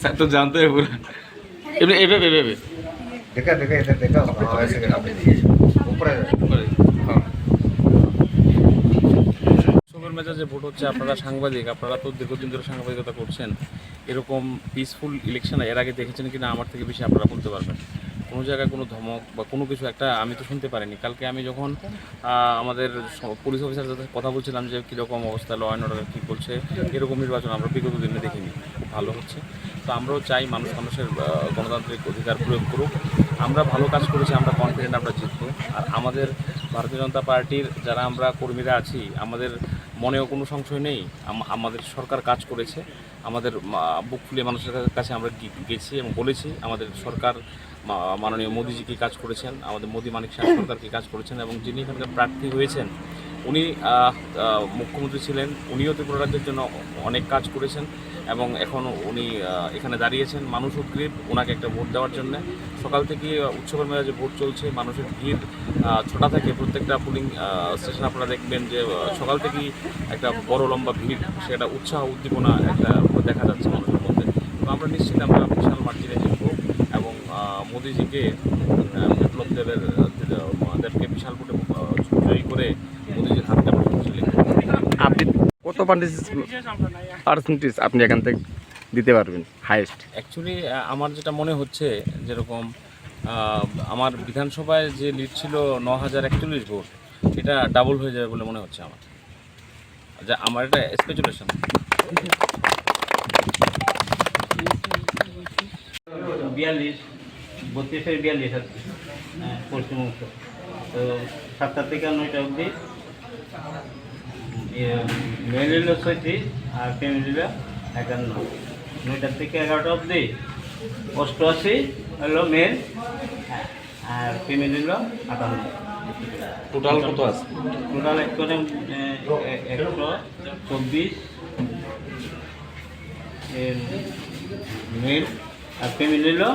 Sir তো জানতে পুরো। এমনি এবে এভাবে দেখা দেখা এটা দেখা উপরে মেজাজে ভোট হচ্ছে আপনারা সাংবাদিক আপনারা তো দীর্ঘদিন ধরে সাংবাদিকতা করছেন। এরকম পিসফুল ইলেকশন এর আগে দেখেছেন কিনা আমার থেকে বেশি আপনারা বলতে পারবেন। কোনো জায়গায় কোনো ধমক বা কোনো কিছু একটা আমি তো শুনতে পারিনি। কালকে আমি যখন আমাদের পুলিশ অফিসার সাথে কথা বলছিলাম যে কীরকম অবস্থা ল অ্যান্ড অর্ডার কী বলছে, এরকম নির্বাচন আমরা বিগত দিনে দেখিনি। খুব ভালো হচ্ছে। তো আমরাও চাই মানুষ মানুষের গণতান্ত্রিক অধিকার প্রয়োগ করুক। আমরা ভালো কাজ করেছি, আমরা কনফিডেন্ট আমরা জিতবো। আর আমাদের ভারতীয় জনতা পার্টির যারা আমরা কর্মীরা আছি, আমাদের মনেও কোনো সংশয় নেই। আমাদের সরকার কাজ করেছে। আমাদের বুক ফুলিয়ে মানুষের কাছে আমরা গেছি এবং বলেছি, আমাদের সরকার মাননীয় মোদিজি কী কাজ করেছেন, আমাদের মোদি মানিক শাহ সরকার কী কাজ করেছেন এবং যিনি এখানকার প্রার্থী হয়েছেন, উনি মুখ্যমন্ত্রী ছিলেন, উনিও ত্রিপুরা রাজ্যের জন্য অনেক কাজ করেছেন। এবং এখন উনি এখানে দাঁড়িয়েছেন মানুষ উদ্গ্রীব ওনাকে একটা ভোট দেওয়ার জন্য। সকাল থেকে উৎসবের যে ভোট চলছে, মানুষের ভিড় ছোটা থাকে প্রত্যেকটা পুলিং স্টেশন আপনারা দেখবেন যে সকাল থেকেই একটা বড় লম্বা ভিড়, সেটা উৎসাহ, উদ্দীপনা একটা দেখা যাচ্ছে মানুষের মধ্যে। তো আমরা নিশ্চিত আমরা বিশাল মার্জিনে জিতব এবং মোদিজিকে বিপ্লব দেবের কত পার্সেন্টেজ আপনি এখান থেকে দিতে পারবেন হাইয়েস্ট অ্যাকচুয়ালি আমার যেটা মনে হচ্ছে যেরকম আমার বিধানসভায় যে লিড ছিল ন হাজার একচল্লিশ ভোট এটা ডাবল হয়ে যাবে বলে মনে হচ্ছে আমার। যা আমার এটা স্পেকুলেশন বিয়াল্লিশ বত্রিশের বিয়াল্লিশ আর কি হ্যাঁ, পশ্চিম অংশ তো সাতটা থেকে নয়টা অবধি। মেল হলো ছয়ত্রিশ আর ফেমিল হলো একান্ন। নয়টার থেকে এগারোটা অবধি। অষ্টআশি হলো মেল আর ফিমেল হলো আটান্ন। টোটাল কত আছে? টোটাল এক করে একশো চব্বিশ। মেল আর ফিমেল হলো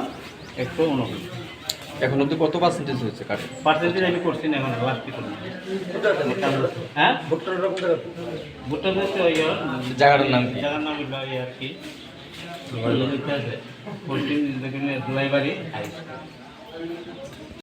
একশো উনপঞ্চাশ এখন অবধি কত পার্সেন্টেজ হয়েছে কাটে? পার্সেন্টেজ আমি করছি না এখন লাস্ট করছি হ্যাঁ? ভুট্টার রকম ভুট্টার হচ্ছে ওই জায়গার জায়গাটার নাম কি? জায়গার নাম হলো আর কি ধুলাইবাড়ি হাই স্কুল